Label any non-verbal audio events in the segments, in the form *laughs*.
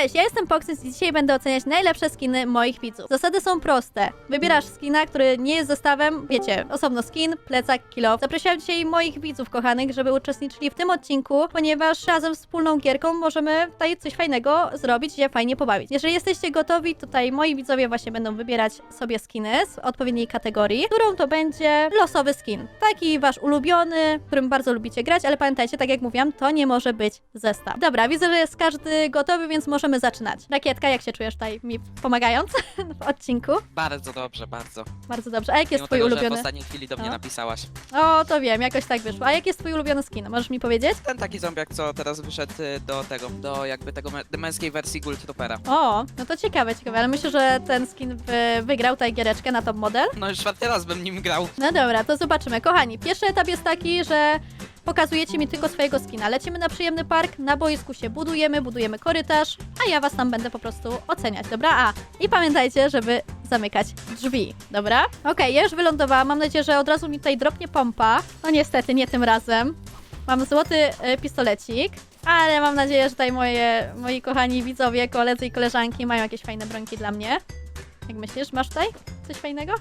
Cześć, ja jestem Poxys i dzisiaj będę oceniać najlepsze skiny moich widzów. Zasady są proste. Wybierasz skina, który nie jest zestawem, wiecie, osobno skin, plecak, kilo. Zaprosiłam dzisiaj moich widzów kochanych, żeby uczestniczyli w tym odcinku, ponieważ razem z wspólną gierką możemy tutaj coś fajnego zrobić się fajnie pobawić. Jeżeli jesteście gotowi, tutaj moi widzowie właśnie będą wybierać sobie skiny z odpowiedniej kategorii, którą to będzie losowy skin. Taki wasz ulubiony, którym bardzo lubicie grać, ale pamiętajcie, tak jak mówiłam, to nie może być zestaw. Dobra, widzę, że jest każdy gotowy, więc możemy zaczynać. Rakietka, jak się czujesz tutaj mi pomagając *laughs* w odcinku? Bardzo dobrze, bardzo. Bardzo dobrze. A jaki jest Mimo twój tego, że w ulubiony? ostatniej chwili do mnie No. napisałaś. O, to wiem, jakoś tak wyszło. A jaki jest twój ulubiony skin? Możesz mi powiedzieć? Ten taki zombiak, co teraz wyszedł y, do tego, do jakby tego mę- męskiej wersji Gold Troopera. O, no to ciekawe, ciekawe, ale myślę, że ten skin wy, wygrał tutaj giereczkę na top model. No już czwarty raz bym nim grał. No dobra, to zobaczymy. Kochani, pierwszy etap jest taki, że pokazujecie mi tylko swojego skina. Lecimy na przyjemny park, na boisku się budujemy, budujemy korytarz, a ja was tam będę po prostu oceniać, dobra? A, i pamiętajcie, żeby zamykać drzwi, dobra? Okej, ja już wylądowałam, mam nadzieję, że od razu mi tutaj dropnie pompa. No niestety, nie tym razem. Mam złoty y, pistolecik, ale mam nadzieję, że tutaj moje, moi kochani widzowie, koledzy i koleżanki mają jakieś fajne bronki dla mnie. Jak myślisz, masz tutaj coś fajnego?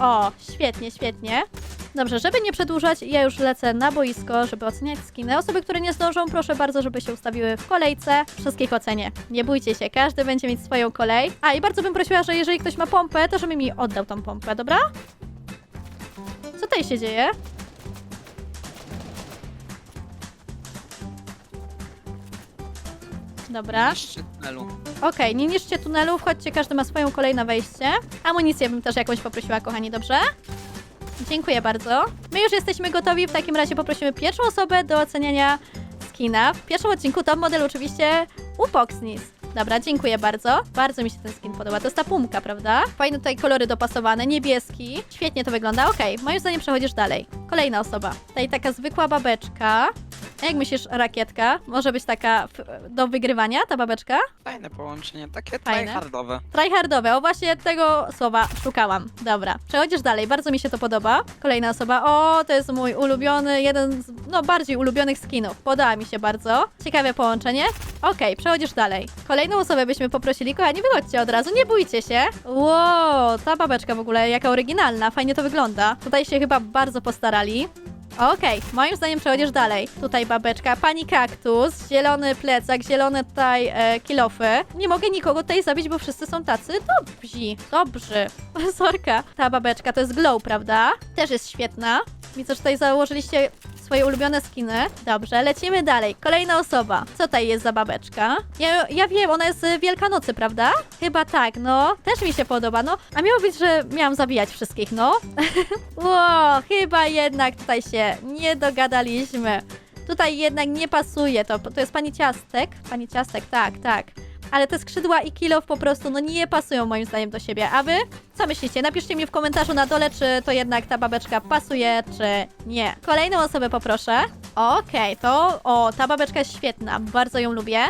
O, świetnie, świetnie. Dobrze, żeby nie przedłużać, ja już lecę na boisko, żeby oceniać skiny. Osoby, które nie zdążą, proszę bardzo, żeby się ustawiły w kolejce. Wszystkich ocenię. Nie bójcie się, każdy będzie mieć swoją kolej. A i bardzo bym prosiła, że jeżeli ktoś ma pompę, to żeby mi oddał tą pompę, dobra? Co tutaj się dzieje? Dobra. Niszczy tunelu. Okej, nie niszczcie tunelu, wchodźcie, każdy ma swoją kolej na wejście. Amunicję bym też jakąś poprosiła, kochani, dobrze? Dziękuję bardzo. My już jesteśmy gotowi, w takim razie poprosimy pierwszą osobę do oceniania skina. W pierwszym odcinku top model oczywiście Upoxnis. Dobra, dziękuję bardzo. Bardzo mi się ten skin podoba. To jest ta pumka, prawda? Fajne tutaj kolory dopasowane, niebieski. Świetnie to wygląda. Okej, moim zdaniem przechodzisz dalej. Kolejna osoba. Tutaj taka zwykła babeczka. Jak myślisz, rakietka? Może być taka f- do wygrywania, ta babeczka? Fajne połączenie, takie Fajne. tryhardowe. Tryhardowe, o właśnie tego słowa szukałam. Dobra, przechodzisz dalej, bardzo mi się to podoba. Kolejna osoba, o, to jest mój ulubiony, jeden z, no, bardziej ulubionych skinów. Podoba mi się bardzo. Ciekawe połączenie. Okej, przechodzisz dalej. Kolejną osobę byśmy poprosili, kochani, wychodźcie od razu, nie bójcie się. Wow, ta babeczka w ogóle, jaka oryginalna, fajnie to wygląda. Tutaj się chyba bardzo postarali. Okej, moim zdaniem przechodzisz dalej. Tutaj babeczka, pani kaktus, zielony plecak, zielone tutaj e, kilofy. Nie mogę nikogo tutaj zabić, bo wszyscy są tacy dobrzy. Dobrzy. *laughs* Sorka. Ta babeczka to jest glow, prawda? Też jest świetna. Widzę, że tutaj założyliście swoje ulubione skiny. Dobrze, lecimy dalej. Kolejna osoba. Co tutaj jest za babeczka? Ja, ja wiem, ona jest z Wielkanocy, prawda? Chyba tak, no. Też mi się podoba, no. A miało być, że miałam zabijać wszystkich, no. *laughs* Ło, chyba jednak tutaj się nie dogadaliśmy. Tutaj jednak nie pasuje to. To jest pani ciastek? Pani ciastek, tak, tak. Ale te skrzydła i kilof po prostu no nie pasują moim zdaniem do siebie. A wy? Co myślicie? Napiszcie mi w komentarzu na dole, czy to jednak ta babeczka pasuje, czy nie. Kolejną osobę poproszę. Okej, to... O, ta babeczka jest świetna. Bardzo ją lubię.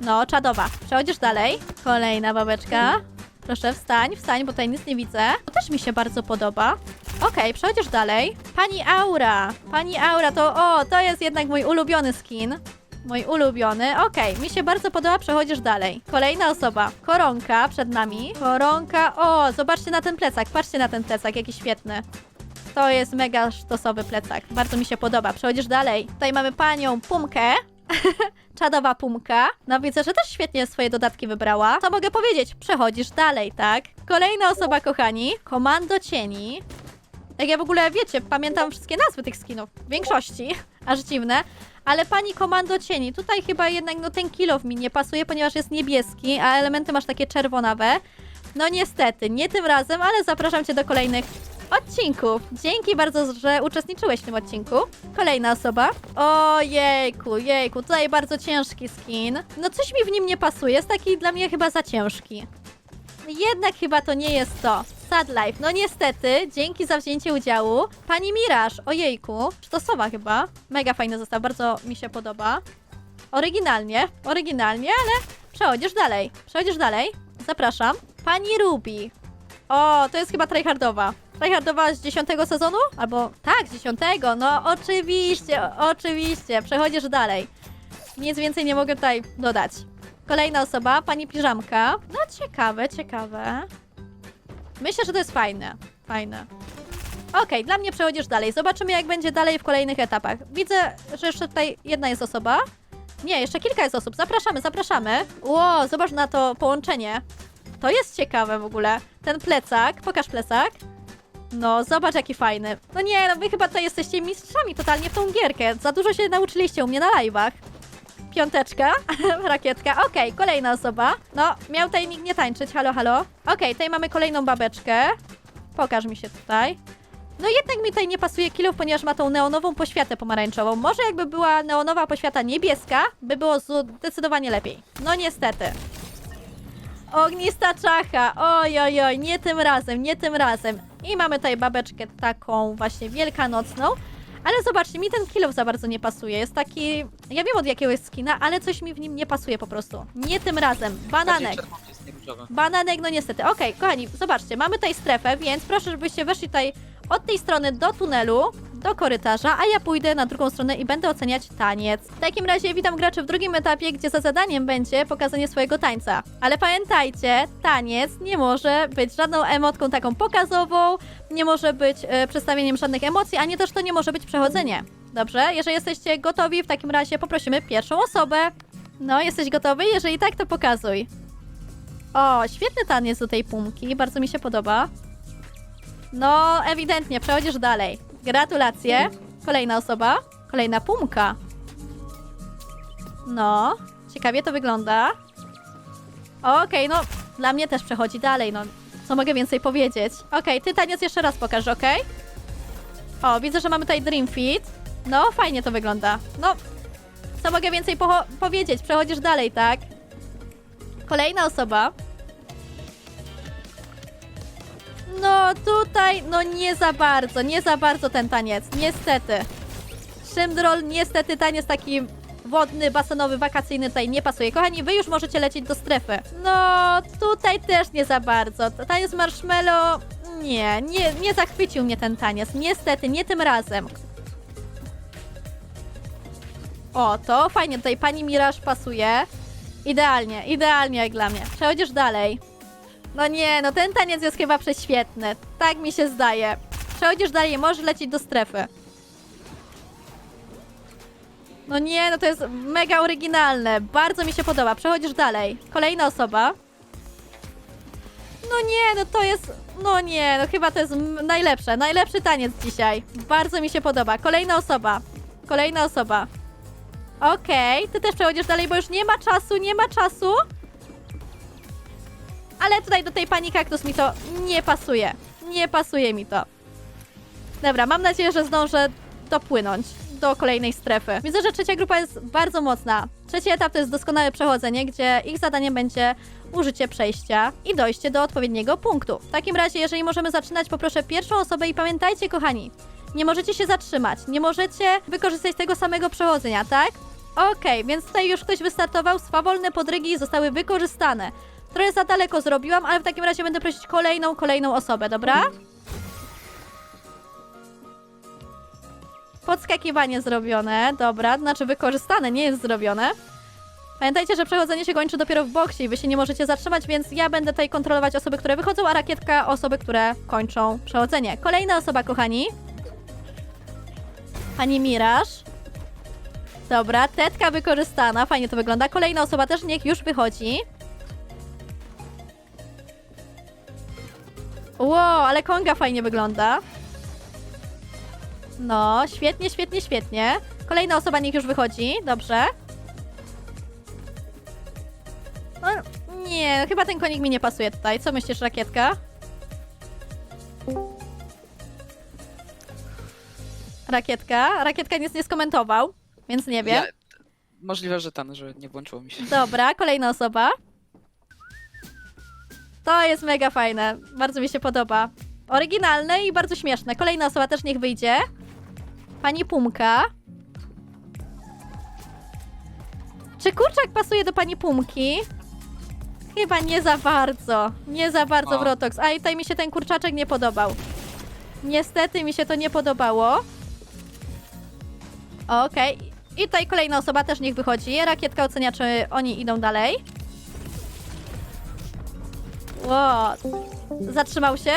No, czadowa. Przechodzisz dalej. Kolejna babeczka. Proszę, wstań, wstań, bo tutaj nic nie widzę. To też mi się bardzo podoba. Okej, przechodzisz dalej. Pani Aura. Pani Aura to, o, to jest jednak mój ulubiony skin. Mój ulubiony. Okej, mi się bardzo podoba, przechodzisz dalej. Kolejna osoba. Koronka przed nami. Koronka. O, zobaczcie na ten plecak. Patrzcie na ten plecak, jaki świetny. To jest mega sztosowy plecak. Bardzo mi się podoba. Przechodzisz dalej. Tutaj mamy panią Pumkę. *laughs* Czadowa Pumka. No widzę, że też świetnie swoje dodatki wybrała. Co mogę powiedzieć? Przechodzisz dalej, tak? Kolejna osoba, kochani. Komando Cieni. Jak ja w ogóle, wiecie, pamiętam wszystkie nazwy tych skinów. W większości. *laughs* Aż dziwne. Ale pani Komando Cieni, tutaj chyba jednak no ten kilof mi nie pasuje, ponieważ jest niebieski, a elementy masz takie czerwonawe. No niestety, nie tym razem, ale zapraszam cię do kolejnych odcinków. Dzięki bardzo, że uczestniczyłeś w tym odcinku. Kolejna osoba. O jejku, jejku, tutaj bardzo ciężki skin. No coś mi w nim nie pasuje, jest taki dla mnie chyba za ciężki. Jednak chyba to nie jest to. Sad Life. No niestety, dzięki za wzięcie udziału. Pani Miraż, ojejku, czy to sowa chyba? Mega fajny zestaw, bardzo mi się podoba. Oryginalnie, oryginalnie, ale przechodzisz dalej. Przechodzisz dalej. Zapraszam. Pani Ruby. O, to jest chyba tryhardowa. Tryhardowa z 10 sezonu? Albo tak, z 10. No oczywiście, oczywiście. Przechodzisz dalej. Nic więcej nie mogę tutaj dodać. Kolejna osoba, pani piżamka. No ciekawe, ciekawe. Myślę, że to jest fajne. Fajne. Okej, dla mnie przechodzisz dalej. Zobaczymy, jak będzie dalej w kolejnych etapach. Widzę, że jeszcze tutaj jedna jest osoba. Nie, jeszcze kilka jest osób. Zapraszamy, zapraszamy. Ło, zobacz na to połączenie. To jest ciekawe w ogóle. Ten plecak, pokaż plecak. No, zobacz jaki fajny. No nie, no wy chyba tutaj jesteście mistrzami totalnie w tą gierkę. Za dużo się nauczyliście u mnie na live'ach. Piąteczka, *laughs* rakietka. Okej, kolejna osoba. No, miał nikt nie tańczyć. Halo, halo. Okej, tutaj mamy kolejną babeczkę. Pokaż mi się tutaj. No jednak mi tutaj nie pasuje kilów, ponieważ ma tą neonową poświatę pomarańczową. Może jakby była neonowa poświata niebieska, by było zdecydowanie lepiej. No niestety. Ognista czacha. Oj, oj, oj, nie tym razem, nie tym razem. I mamy tutaj babeczkę taką właśnie wielkanocną. Ale zobaczcie, mi ten kilof za bardzo nie pasuje. Jest taki. Ja wiem od jakiego jest skina, ale coś mi w nim nie pasuje po prostu. Nie tym razem. Bananek. Bananek, no niestety. Okej, kochani, zobaczcie, mamy tutaj strefę, więc proszę, żebyście weszli tutaj od tej strony do tunelu, do korytarza, a ja pójdę na drugą stronę i będę oceniać taniec. W takim razie witam graczy w drugim etapie, gdzie za zadaniem będzie pokazanie swojego tańca. Ale pamiętajcie, taniec nie może być żadną emotką taką pokazową, nie może być e, przedstawieniem żadnych emocji, ani też to nie może być przechodzenie. Dobrze, jeżeli jesteście gotowi, w takim razie poprosimy pierwszą osobę. No, jesteś gotowy? Jeżeli tak, to pokazuj. O, świetny taniec do tej pumki, bardzo mi się podoba. No, ewidentnie, przechodzisz dalej. Gratulacje. Kolejna osoba. Kolejna pumka. No, ciekawie to wygląda. Okej, no, dla mnie też przechodzi dalej, no. Co mogę więcej powiedzieć? Okej, ty taniec jeszcze raz pokaż, okej? O, widzę, że mamy tutaj Dream Fit. No, fajnie to wygląda. No, co mogę więcej powiedzieć? Przechodzisz dalej, tak? Kolejna osoba. No tutaj, no nie za bardzo, nie za bardzo ten taniec, niestety. Szymdrol, niestety taniec taki wodny, basenowy, wakacyjny tutaj nie pasuje. Kochani, wy już możecie lecieć do strefy. No, tutaj też nie za bardzo. Taniec marshmallow, nie, nie, nie zachwycił mnie ten taniec. Niestety, nie tym razem. O, to fajnie, tutaj pani Miraż pasuje. Idealnie, idealnie jak dla mnie. Przechodzisz dalej. No nie, no ten taniec jest chyba prześwietny. Tak mi się zdaje. Przechodzisz dalej, możesz lecieć do strefy. No nie, no to jest mega oryginalne. Bardzo mi się podoba. Przechodzisz dalej. Kolejna osoba. No nie, no to jest... No nie, no chyba to jest najlepsze. Najlepszy taniec dzisiaj. Bardzo mi się podoba. Kolejna osoba. Kolejna osoba. Okej, ty też przechodzisz dalej, bo już nie ma czasu, nie ma czasu. Ale tutaj do tej pani kaktus mi to nie pasuje. Nie pasuje mi to. Dobra, mam nadzieję, że zdążę dopłynąć do kolejnej strefy. Widzę, że trzecia grupa jest bardzo mocna. Trzeci etap to jest doskonałe przechodzenie, gdzie ich zadaniem będzie użycie przejścia i dojście do odpowiedniego punktu. W takim razie, jeżeli możemy zaczynać, poproszę pierwszą osobę i pamiętajcie, kochani, nie możecie się zatrzymać, nie możecie wykorzystać tego samego przechodzenia, tak? Okej, więc tutaj już ktoś wystartował, swawolne podrygi zostały wykorzystane. Trochę za daleko zrobiłam, ale w takim razie będę prosić kolejną, kolejną osobę, dobra? Podskakiwanie zrobione, dobra, znaczy wykorzystane, nie jest zrobione. Pamiętajcie, że przechodzenie się kończy dopiero w boksie i wy się nie możecie zatrzymać, więc ja będę tutaj kontrolować osoby, które wychodzą, a rakietka osoby, które kończą przechodzenie. Kolejna osoba, kochani. Pani Miraż. Dobra, tetka wykorzystana, fajnie to wygląda. Kolejna osoba też niech już wychodzi. Wow, ale konga fajnie wygląda. No, świetnie, świetnie, świetnie. Kolejna osoba niech już wychodzi, dobrze. No, nie, chyba ten konik mi nie pasuje tutaj. Co myślisz, rakietka? Rakietka? Rakietka nic nie skomentował, więc nie wiem. Ja, możliwe, że ten, że nie włączyło mi się. Dobra, kolejna osoba. To jest mega fajne. Bardzo mi się podoba. Oryginalne i bardzo śmieszne. Kolejna osoba też niech wyjdzie. Pani Pumka. Czy kurczak pasuje do pani Pumki? Chyba nie za bardzo. Nie za bardzo, O. Wrotox. A i tutaj mi się ten kurczaczek nie podobał. Niestety mi się to nie podobało. Okej. I tutaj kolejna osoba też niech wychodzi. Rakietka ocenia, czy oni idą dalej. O, zatrzymał się?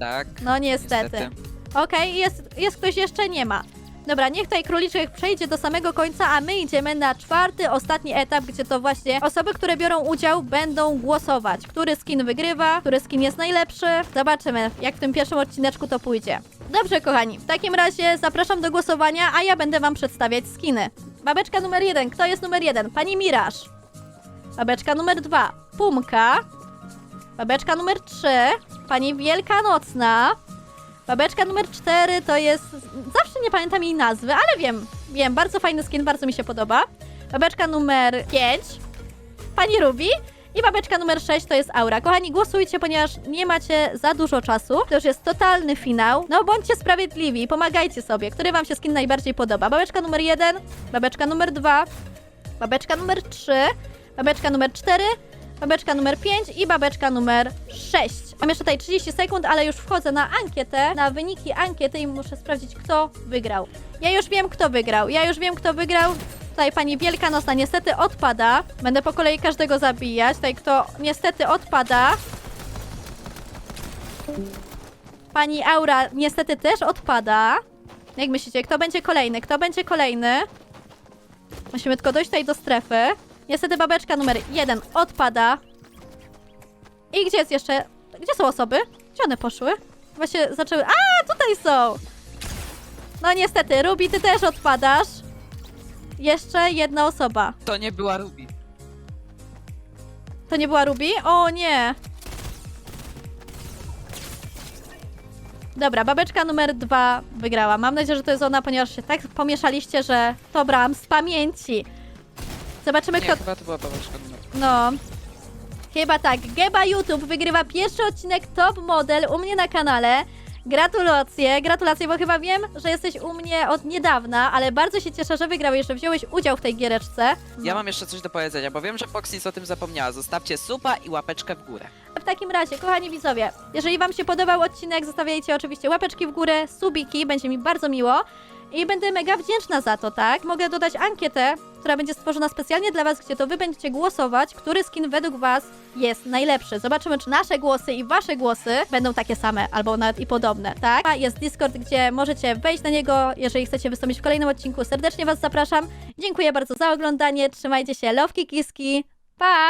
Tak. No niestety. Okej, jest, jest ktoś jeszcze? Nie ma. Dobra, niech tutaj króliczek przejdzie do samego końca, a my idziemy na czwarty, ostatni etap, gdzie to właśnie osoby, które biorą udział, będą głosować. Który skin wygrywa, który skin jest najlepszy. Zobaczymy, jak w tym pierwszym odcineczku to pójdzie. Dobrze, kochani, w takim razie zapraszam do głosowania, a ja będę wam przedstawiać skiny. Babeczka numer jeden, kto jest numer jeden? Pani Miraż. Babeczka numer dwa, Pumka. Babeczka numer trzy, Pani Wielkanocna. Babeczka numer 4 to jest. Zawsze nie pamiętam jej nazwy, ale wiem. Wiem, bardzo fajny skin, bardzo mi się podoba. Babeczka numer 5. Pani Ruby. I babeczka numer 6 to jest Aura. Kochani, głosujcie, ponieważ nie macie za dużo czasu. To już jest totalny finał. No bądźcie sprawiedliwi i pomagajcie sobie. Który wam się skin najbardziej podoba? Babeczka numer 1, babeczka numer 2, babeczka numer 3, babeczka numer 4, babeczka numer 5 i babeczka numer 6. Mam jeszcze tutaj 30 sekund, ale już wchodzę na ankietę, na wyniki ankiety i muszę sprawdzić, kto wygrał. Ja już wiem, kto wygrał. Ja już wiem, kto wygrał. Tutaj pani Wielkanocna niestety odpada. Będę po kolei każdego zabijać. Tutaj kto niestety odpada. Pani Aura niestety też odpada. Jak myślicie, kto będzie kolejny? Kto będzie kolejny? Musimy tylko dojść tutaj do strefy. Niestety babeczka numer jeden odpada. I gdzie jest jeszcze? Gdzie są osoby? Gdzie one poszły? Chyba się zaczęły... A, tutaj są! No niestety, Ruby, ty też odpadasz. Jeszcze jedna osoba. To nie była Ruby. To nie była Ruby? O nie! Dobra, babeczka numer dwa wygrała. Mam nadzieję, że to jest ona, ponieważ się tak pomieszaliście, że to brałam z pamięci. Zobaczymy, Nie, kto... chyba to była. No. Chyba tak. Geba YouTube wygrywa pierwszy odcinek Top Model u mnie na kanale. Gratulacje, gratulacje, bo chyba wiem, że jesteś u mnie od niedawna, ale bardzo się cieszę, że wygrałeś, że wziąłeś udział w tej giereczce. Ja mam jeszcze coś do powiedzenia, bo wiem, że Foxys o tym zapomniała. Zostawcie supa i łapeczkę w górę. W takim razie, kochani widzowie, jeżeli Wam się podobał odcinek, zostawiajcie oczywiście łapeczki w górę, subiki, będzie mi bardzo miło. I będę mega wdzięczna za to, tak? Mogę dodać ankietę, która będzie stworzona specjalnie dla Was, gdzie to Wy będziecie głosować, który skin według Was jest najlepszy. Zobaczymy, czy nasze głosy i Wasze głosy będą takie same, albo nawet i podobne, tak? A Jest Discord, gdzie możecie wejść na niego, jeżeli chcecie wystąpić w kolejnym odcinku. Serdecznie Was zapraszam. Dziękuję bardzo za oglądanie, trzymajcie się, lowki kiski, pa!